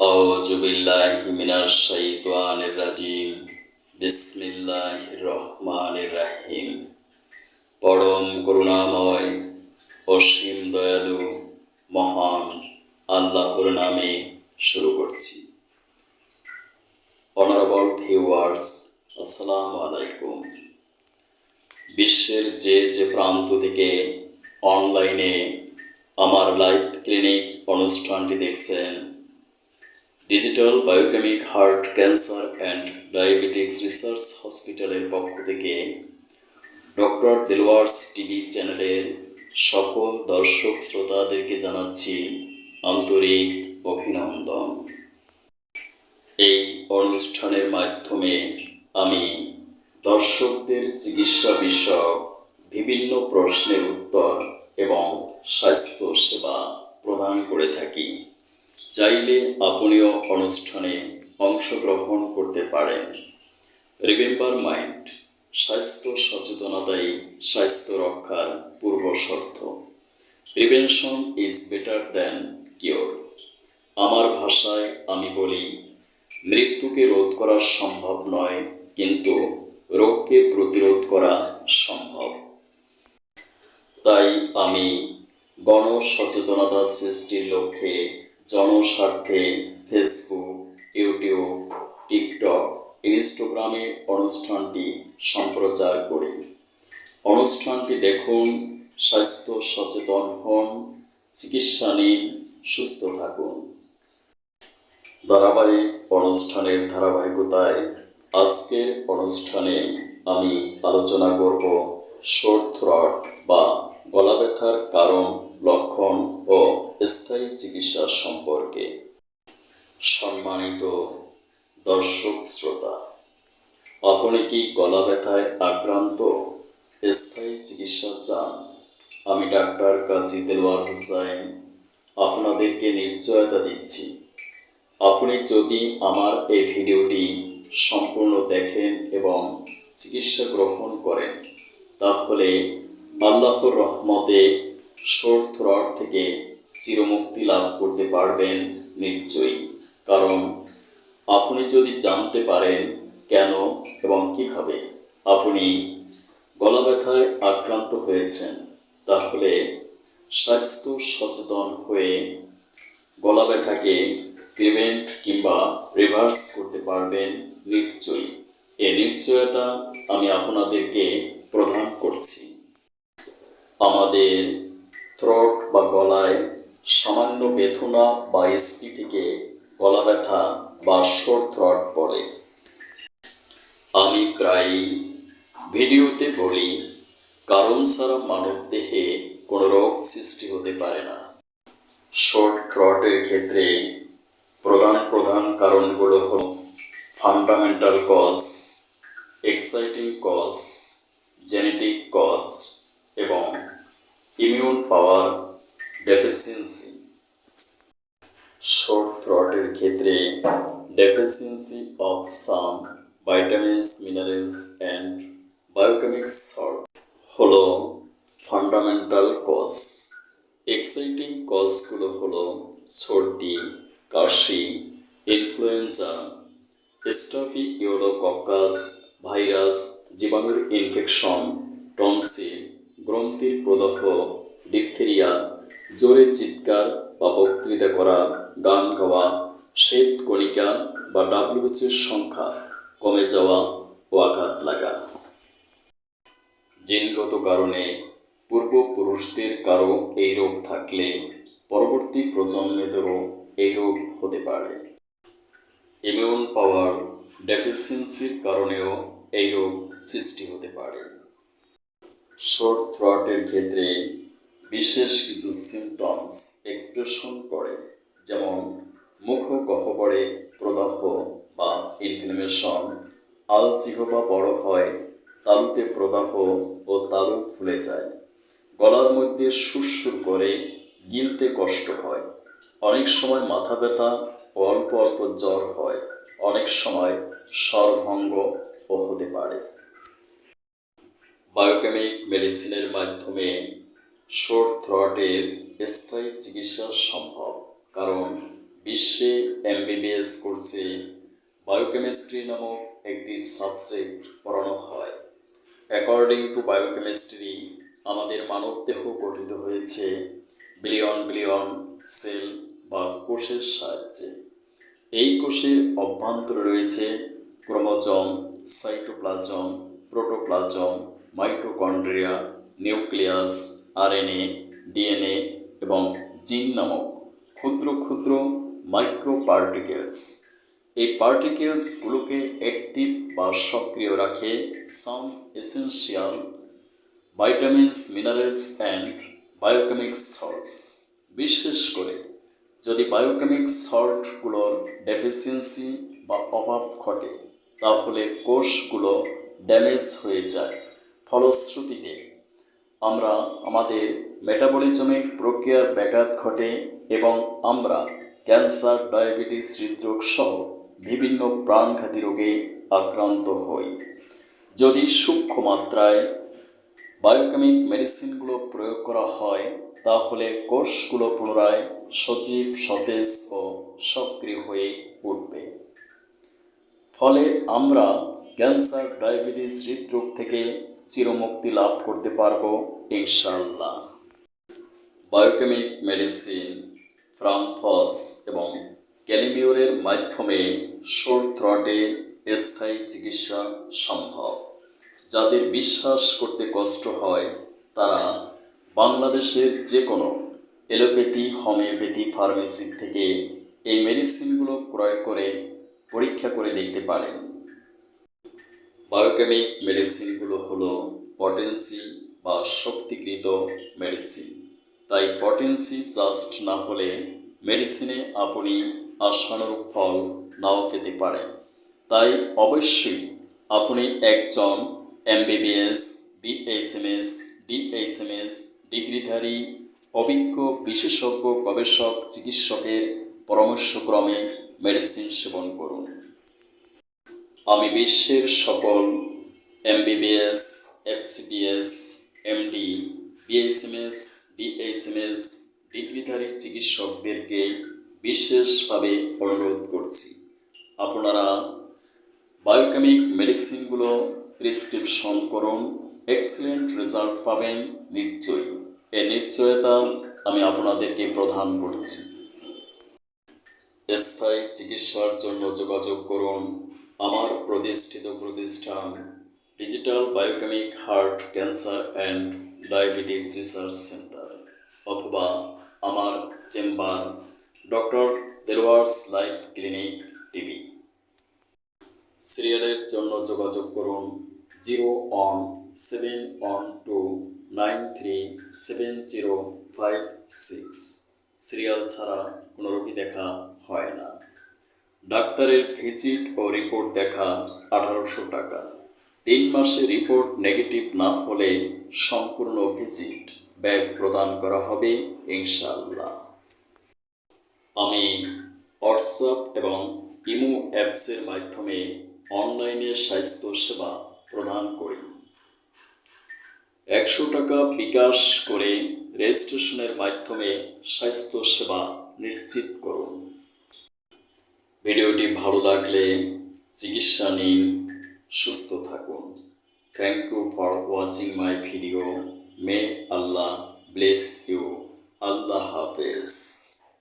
أعوذ بالله من الشيطان الرجيم بسم الله الرحمن الرحيم পরম করুণাময় অসীম দয়ালু মহান আল্লাহর নামে শুরু করছি অনারেবল ভিউয়ার্স আসসালামু আলাইকুম বিশ্বের যে যে প্রান্ত থেকে অনলাইনে আমার লাইভ ক্লিনিক অনুষ্ঠানটি দেখছেন digital biochemic heart cancer and diabetics research হসপিটালের পক্ষ থেকে ডক্টর দিলওয়ার্স টিভি চ্যানেলের সকল দর্শক শ্রোতাদেরকে জানাচ্ছি আন্তরিক অভিনন্দন। এই অনুষ্ঠানের মাধ্যমে আমি দর্শকদের চিকিৎসা বিষয়ক বিভিন্ন প্রশ্নের উত্তর এবং স্বাস্থ্য সেবা প্রদান করে থাকি। চাইলে আপনিও অনুষ্ঠানে অংশগ্রহণ করতে পারেন। রিমেম্বার মাইন্ড স্বাস্থ্য সচেতনতাই স্বাস্থ্য রক্ষার পূর্ব শর্ত। Prevention is better than cure আমার ভাষায় আমি বলি, মৃত্যুকে রোধ করা সম্ভব নয়, কিন্তু রোগকে প্রতিরোধ করা সম্ভব। তাই আমি গণসচেতনতা সৃষ্টির লক্ষ্যে জনস্বার্থে ফেসবুক ইউটিউব টিকটক ইনস্টাগ্রামে অনুষ্ঠানটি সম্প্রচার করি। অনুষ্ঠানটি দেখুন, স্বাস্থ্য সচেতন হন, চিকিৎসা নিন, সুস্থ থাকুন। ধারাবাহিক অনুষ্ঠানের ধারাবাহিকতায় আজকের অনুষ্ঠানে আমি আলোচনা করব শোর্ট থ্রট বা গলা ব্যথার কারণ লক্ষণ ও স্থায়ী চিকিৎসা সম্পর্কে সম্মানিত দর্শক শ্রোতা। আপনি কি গলা ব্যথায় আক্রান্ত? স্থায়ী চিকিৎসা চান? আমি ডাক্তার কাজী দেলোয়ার হোসাইন, আপনাদেরকে নিশ্চয়তা দিচ্ছি। আপনি যদি আমার এই ভিডিওটি সম্পূর্ণ দেখেন এবং চিকিৎসা গ্রহণ করেন, তাহলে আল্লাহর রহমতে শোর্ট থ্রট থেকে চিরমুক্তি লাভ করতে পারবেন নিশ্চয়ই। কারণ আপনি যদি জানতে পারেন কেন এবং কীভাবে আপনি গলা ব্যথায় আক্রান্ত হয়েছেন, তাহলে স্বাস্থ্য সচেতন হয়ে গলা ব্যথাকে প্রিভেন্ট কিংবা রিভার্স করতে পারবেন নিশ্চয়ই। এই নিশ্চয়তা আমি আপনাদেরকে প্রদান করছি। আমাদের থ্রোট বা গলায় সামান্য বেদনা বা এসপি থেকে গলা ব্যথা বা শোর থ্রট পড়ে। আমি প্রায় ভিডিওতে বলি, কারণ ছাড়া মানব দেহে কোনো রোগ সৃষ্টি হতে পারে না। শর্ট থ্রটের ক্ষেত্রে প্রধান প্রধান কারণগুলো হল fundamental cause exciting cause genetic cause এবং ইমিউন পাওয়ার ডেফিসিয়েন্সি শর্ট থ্রটের ক্ষেত্রে deficiency of some vitamins minerals and biochemic salt হলো ফান্ডামেন্টাল কজ এক্সাইটিং কজগুলো হলো সর্দি কাশি ইনফ্লুয়েঞ্জা স্টাফি ইউরোকক্কাস ভাইরাস জীবাণুর ইনফেকশন টনসিল গ্রন্থির প্রদাহ ডিপথেরিয়া জোরে চিৎকার বা বক্তৃতা করা, গান গাওয়া, শ্বেত কণিকা বা ডাব্লিউসির সংখ্যা, কমে যাওয়া ও আঘাত লাগা। জিনগত কারণে পূর্বপুরুষদের কারও এই রোগ থাকলে পরবর্তী প্রজন্মেদেরও এই রোগ হতে পারে। ইমিউন পাওয়ার ডেফিসিয়েন্সির কারণেও এই রোগ সৃষ্টি হতে পারে। শর্ট থ্রটের ক্ষেত্রে বিশেষ কিছু সিমটমস এক্সপ্রেশন করে, যেমন মুখ গহ্বরে প্রদাহ বা ইনফ্লেমেশন আলচিহবা বড় হয়, তালুতে প্রদাহ ও তালু ফুলে যায়। গলার মধ্যে সুরসুর করে, গিলতে কষ্ট হয়। অনেক সময় মাথা ব্যথা ও অল্প অল্প জ্বর হয়। অনেক সময় স্বরভঙ্গ ও হতে পারে। বায়োকেমিক মেডিসিনের মাধ্যমে শোর্ট থ্রটের স্থায়ী চিকিৎসা সম্ভব, কারণ বিশ্বে এমবিবিএস কোর্সে বায়োকেমিস্ট্রি নামক একটি সাবজেক্ট পড়ানো হয়। অ্যাকর্ডিং টু বায়োকেমিস্ট্রি আমাদের মানবদেহ গঠিত হয়েছে বিলিয়ন বিলিয়ন সেল বা কোষের সাহায্যে। এই কোষের অভ্যন্তরে রয়েছে chromosome cytoplasm protoplasm mitochondria nucleus RNA, DNA এবং জিন নামক ক্ষুদ্র ক্ষুদ্র মাইক্রো পার্টিকেলস এই পার্টিকেলসগুলোকে অ্যাক্টিভ বা সক্রিয় রাখে some essential, vitamins, minerals and biochemic salts. বিশেষ করে যদি বায়োকেমিক সল্টগুলোর ডেফিসিয়েন্সি বা অভাব ঘটে, তাহলে কোষগুলো ড্যামেজ হয়ে যায় ফলশ্রুতিতে। আমরা আমাদের মেটাবলিজমিক প্রক্রিয়ার ব্যাঘাত ঘটে এবং আমরা ক্যান্সার, ডায়াবেটিস, হৃদরোগ সহ বিভিন্ন প্রাণঘাতী রোগে আক্রান্ত হই। যদি সূক্ষ্ম মাত্রায় বায়োকেমিক মেডিসিনগুলো প্রয়োগ করা হয়, তাহলে কোষগুলো পুনরায় সজীব, সতেজ ও সক্রিয় হয়ে উঠবে। ফলে আমরা ক্যান্সার, ডায়াবেটিস, হৃদরোগ থেকে চিরমুক্তি লাভ করতে পারব ইনশাল্লাহ বায়োকেমিক মেডিসিন ফ্রামফস এবং ক্যালিমিওরের মাধ্যমে শোর থ্রটে স্থায়ী চিকিৎসা সম্ভব। যাদের বিশ্বাস করতে কষ্ট হয়, তারা বাংলাদেশের যে কোনো এলোপ্যাথি হোমিওপ্যাথি ফার্মেসি থেকে এই মেডিসিনগুলো ক্রয় করে পরীক্ষা করে দেখতে পারেন। বায়োকেমিক মেডিসিনগুলো হলো পটেন্সি বা শক্তিকৃত মেডিসিন। তাই পটেন্সি জাস্ট না হলে মেডিসিনে আপনি আশানুরূপ ফল নাও পেতে পারেন। তাই অবশ্যই আপনি একজন এমবিবিএস, বিএসএমএস, ডিএসএমএস, ডিগ্রিধারী, অভিজ্ঞ বিশেষজ্ঞ গবেষক, চিকিৎসকের পরামর্শক্রমে মেডিসিন সেবন করুন। আমি বিশ্বের সকল MBBS FCPS MD BSMS DSMS ডিগ্রিধারী চিকিৎসকদেরকে বিশেষভাবে অনুরোধ করছি। আপনারা বায়োকেমিক মেডিসিনগুলো প্রেসক্রিপশন করুন, এক্সিলেন্ট রেজাল্ট পাবেন নিশ্চয়ই। এর নিশ্চয়তা আমি আপনাদেরকে প্রদান করছি। স্থায়ী চিকিৎসার জন্য যোগাযোগ করুন আমার প্রতিষ্ঠিত প্রতিষ্ঠান digital biochemic heart cancer and diabetic research centre অথবা আমার chamber, doctor Delowar's life clinic TV. সিরিয়ালের জন্য যোগাযোগ করুন zero one seven one two nine three seven zero five six serial ছাড়া কোনো রোগী দেখা হয় না ভিজিট ও রিপোর্ট দেখা আঠারোশো টাকা। তিন মাসে রিপোর্ট নেগেটিভ না হলে সম্পূর্ণ ভিজিট ব্যাগ প্রদান করা হবে ইনশাল্লাহ আমি হোয়াটসঅ্যাপ এবং ইমো অ্যাপসের মাধ্যমে অনলাইনে স্বাস্থ্য সেবা প্রদান করি। একশো টাকা বিকাশ করে রেজিস্ট্রেশনের মাধ্যমে স্বাস্থ্য সেবা নিশ্চিত করুন। ভিডিওটি ভালো লাগলে চিকিৎসা নিন, সুস্থ থাকুন। Thank you for watching my video may Allah bless you Allah হাফেজ।